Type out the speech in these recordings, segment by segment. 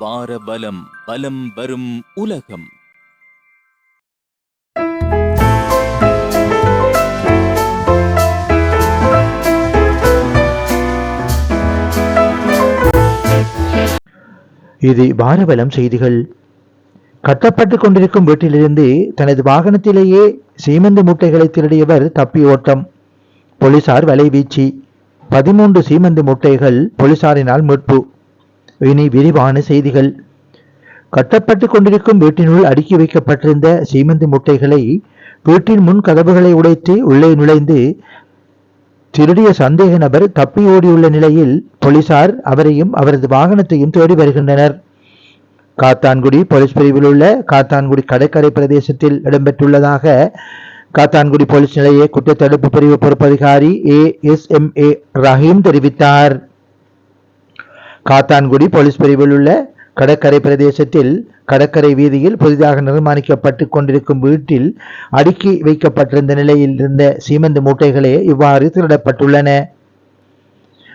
வார பலம் பலம் வரும் உலகம். இது வாரபலம் செய்திகள். கட்டப்பட்டு கொண்டிருக்கும் வீட்டிலிருந்து தனது வாகனத்திலேயே சீமெந்து மூட்டைகளை திருடியவர் தப்பி ஓட்டம். போலீசார் வலைவீச்சு. பதிமூன்று சீமெந்து மூட்டைகள் போலீசாரினால் மீட்பு. இனி விரிவான செய்திகள். கட்டப்பட்டு கொண்டிருக்கும் வீட்டினுள் அடுக்கி வைக்கப்பட்டிருந்த சீமெந்து முட்டைகளை வீட்டின் முன் கதவுகளை உடைத்து உள்ளே நுழைந்து திருடிய சந்தேக நபர் தப்பி ஓடியுள்ள நிலையில் போலீசார் அவரையும் அவரது வாகனத்தையும் தேடி வருகின்றனர். காத்தான்குடி போலீஸ் பிரிவில் உள்ள காத்தான்குடி கடற்கரை பிரதேசத்தில் இடம்பெற்றுள்ளதாக காத்தான்குடி போலீஸ் நிலைய குற்றத்தடுப்பு பிரிவு பொறுப்பதிகாரி A S M A Rahim தெரிவித்தார். காத்தான்குடி போலீஸ் பிரிவில் உள்ள கடற்கரை பிரதேசத்தில் கடற்கரை வீதியில் புதிதாக நிர்மாணிக்கப்பட்டு கொண்டிருக்கும் வீட்டில் அடுக்கி வைக்கப்பட்டிருந்த நிலையில் இருந்த சீமெந்து மூட்டைகளே இவ்வாறு திருடப்பட்டுள்ளன.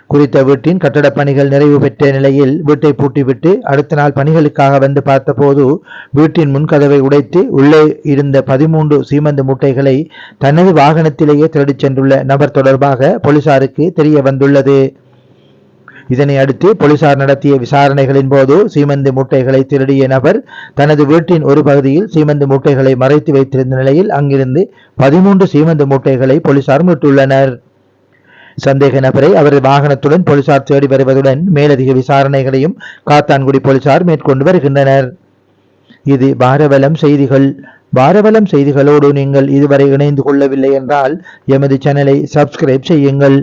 குறித்த வீட்டின் கட்டடப் பணிகள் நிறைவு பெற்ற நிலையில் வீட்டை பூட்டிவிட்டு அடுத்த நாள் பணிகளுக்காக வந்து பார்த்தபோது வீட்டின் முன்கதவை உடைத்து உள்ளே இருந்த பதிமூன்று சீமந்து மூட்டைகளை தனது வாகனத்திலேயே திருடிச் சென்றுள்ள நபர் தொடர்பாக போலீசாருக்கு தெரிய வந்துள்ளது. இதனை அடுத்து போலீசார் நடத்திய விசாரணைகளின் போது சீமந்து மூட்டைகளை திருடிய நபர் தனது வீட்டின் ஒரு பகுதியில் சீமந்து மூட்டைகளை மறைத்து வைத்திருந்த நிலையில் அங்கிருந்து பதிமூன்று சீமந்து மூட்டைகளை போலீசார் மீட்டுள்ளனர். சந்தேக நபரை அவரது வாகனத்துடன் போலீசார் தேடி வருவதுடன் மேலதிக விசாரணைகளையும் காத்தான்குடி போலீசார் மேற்கொண்டு வருகின்றனர். இது பாரவலம் செய்திகள். பாரவலம் செய்திகளோடு நீங்கள் இதுவரை இணைந்து கொள்ளவில்லை என்றால் எமது சேனலை சப்ஸ்கிரைப் செய்யுங்கள்.